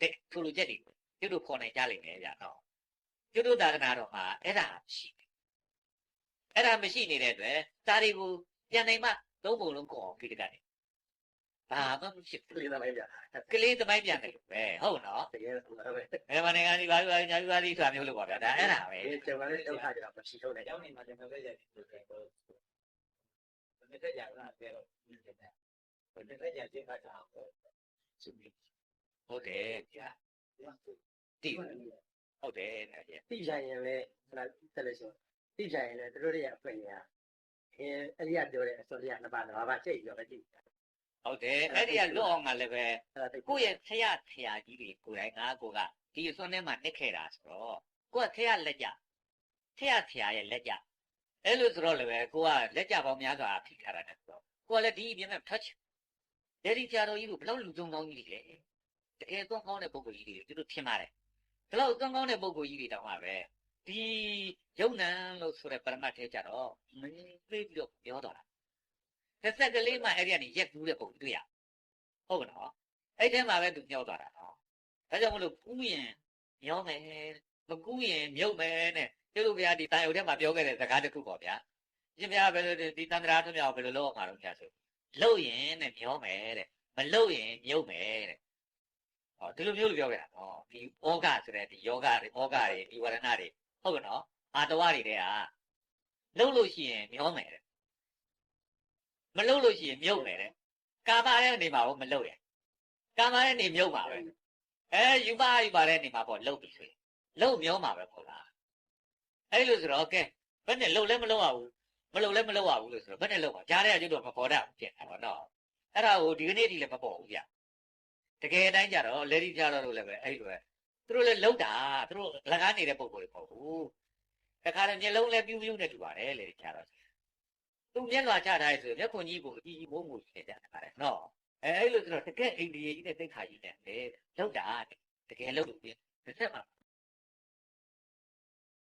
တဲ့ထိုလိုချက်တွေကိုကျုပ်တို့ဖော်နိုင်ကြလိမ့်မယ်ဗျာနော်ကျုပ်တို့သာသနာတော်မှာအဲ့ဒါမရှိဘူးအဲ့ဒါမရှိနေတဲ့အတွက်စာတွေကိုပြန်နိုင်မှသုံးပုံလုံးကိုအောင်ကိတကတယ် ဘာမှမဖြစ်ဘူးလေးသမိုင်းပြကလေးသမိုင်းပြန်တယ်လို့ပဲဟုတ်နော်တကယ်တော့ပဲဘယ်မှာနိုင်ငံကြီးဘာလို့ဘာညာကြီးဘာလို့ဆိုတာမျိုးလို့ပါဗျာဒါအဲ့ဒါပဲဒီကျောင်းကလေးတော့ထားကြတာမရှိထုတ်နိုင်ကျောင်းနေမှာကျွန်တော်လည်းရတယ်ဆိုတော့ဘယ်နဲ့ကြာလာတယ်တော့ဒီတဲ့ဘယ်နဲ့ကြာတဲ့အခါကျတော့ဟုတ်တယ်ဗျာတိဟုတ်တယ်တဲ့ဗျာတိကြရင်လည်းဟလာတက်လို့ရှိရင်တိကြရင်လည်းတို့ရဲ့အဖွင့်ညာအဲအဲ့ဒီကပြောတဲ့အစောရနှစ်ပါးနှစ်ပါးချိန်ပြောပဲကြည့် ဟုတ်တယ်အဲ့ဒီကလွတ်အောင်ကလည်းပဲအဲ့ဒါတိတ်ကိုယ့်ရဲ့ဆရာဆရာကြီးတွေကိုယ်တိုင်ငါကိုကဒီအစွန်းထဲမှာနှစ်ခဲ့တာဆိုတော့ကိုကဆရာလက်ကြဆရာဆရာရဲ့လက်ကြအဲ့လိုဆိုတော့လည်းပဲကိုကလက်ကြပေါင်းများစွာဖိထားတာနဲ့ဆိုတော့ကိုကလည်းဒီအပြင်မဲ့ touch ဒယ်ဒီဆရာတော်ကြီးကိုဘယ်လောက်လူစုံကောင်းကြီးတွေလဲတကယ်သွန်းကောင်းတဲ့ပုံကိုယ်ကြီးတွေသူတို့ထင်ပါတယ်ဘယ်လောက်သွန်းကောင်းတဲ့ပုံကိုယ်ကြီးတွေတောင်မှပဲဒီယုံနံလို့ဆိုတဲ့ပရမတ်ထဲကြတော့မင်းသိပြီးတော့ပြောတော့တာ တစ်ဆက်ကလေးမှအဲ့ဒီကနေရက်ကူးတဲ့ပုံတွေ့ရဟုတ်ကဲ့နော်အဲ့ထဲမှာပဲသူညှောသွားတာနော်ဒါကြောင့်မလို့ကူးရင်ညောမယ်မကူးရင်မြုပ်မယ်နဲ့ကျုပ်တို့ဗျာဒီတိုင်အုပ်ထဲမှာပြောခဲ့တဲ့စကားတစ်ခုပေါ့ဗျာရှင်ဗျာဘယ်လိုဒီတန္တရာထွမြောက်ဘယ်လိုလုပ်အောင်မှာတော့ဗျာဆိုလှုပ်ရင်နဲ့မျောမယ်တဲ့မလှုပ်ရင်မြုပ်မယ်တဲ့ဟောဒီလိုမျိုးလိုပြောခဲ့တာနော်ဒီဩဃဆိုတဲ့ဒီယောဂတွေဩဃတွေဒီဝရဏတွေဟုတ်ကဲ့နော်အာတဝတွေတဲ့ဟာလှုပ်လို့ရှိရင်မျောမယ်တဲ့ မလှုပ်လို့ရှိရင်မြုပ်မယ်တဲ့ကာမရဲ့နေမှာဘောမလှုပ်ရင်ကာမရဲ့နေမြုပ်ပါပဲအဲယူပါယူပါတဲ့နေမှာပေါ့လှုပ်ပြီဆိုရင်လှုပ်မျောမှာပဲပေါ့လားအဲ့လိုဆိုတော့ကဲဘယ်နဲ့လှုပ်လဲမလှုပ်ရဘူးမလှုပ်လဲမလှုပ်ရဘူးလို့ဆိုတော့ဘယ်နဲ့လှုပ်ပါကြားတဲ့ကျွတ်တော့မပေါ်တတ်ဘူးဖြစ်တာပေါ့နော်အဲ့ဒါကိုဒီကနေ့ဒီလည်းမပေါ်ဘူးဗျတကယ်တိုင်းကြတော့လေဒီကြတော့လို့လည်းပဲအဲ့လိုပဲသူတို့လည်းလှုပ်တာသူတို့လကားနေတဲ့ပုံကိုယ်တွေပေါ့ဘူးတခါတည်းမျက်လုံးလည်းပြူးပြူးနဲ့တူပါတယ်လေဒီကြတော့ သူမျက်လွှာချထားရဆိုမျက်ခွန်ကြီးကိုအကြီးကြီးမိုးမိုးဖြစ်ကြတာပါတယ်နော်အဲအဲ့လိုဆိုတော့တကယ်အိန္ဒိယကြီးနဲ့တိတ်ခါကြီးနဲ့လေလောက်တာတကယ်လောက်လို့ပြတစ်ဆက်မှာ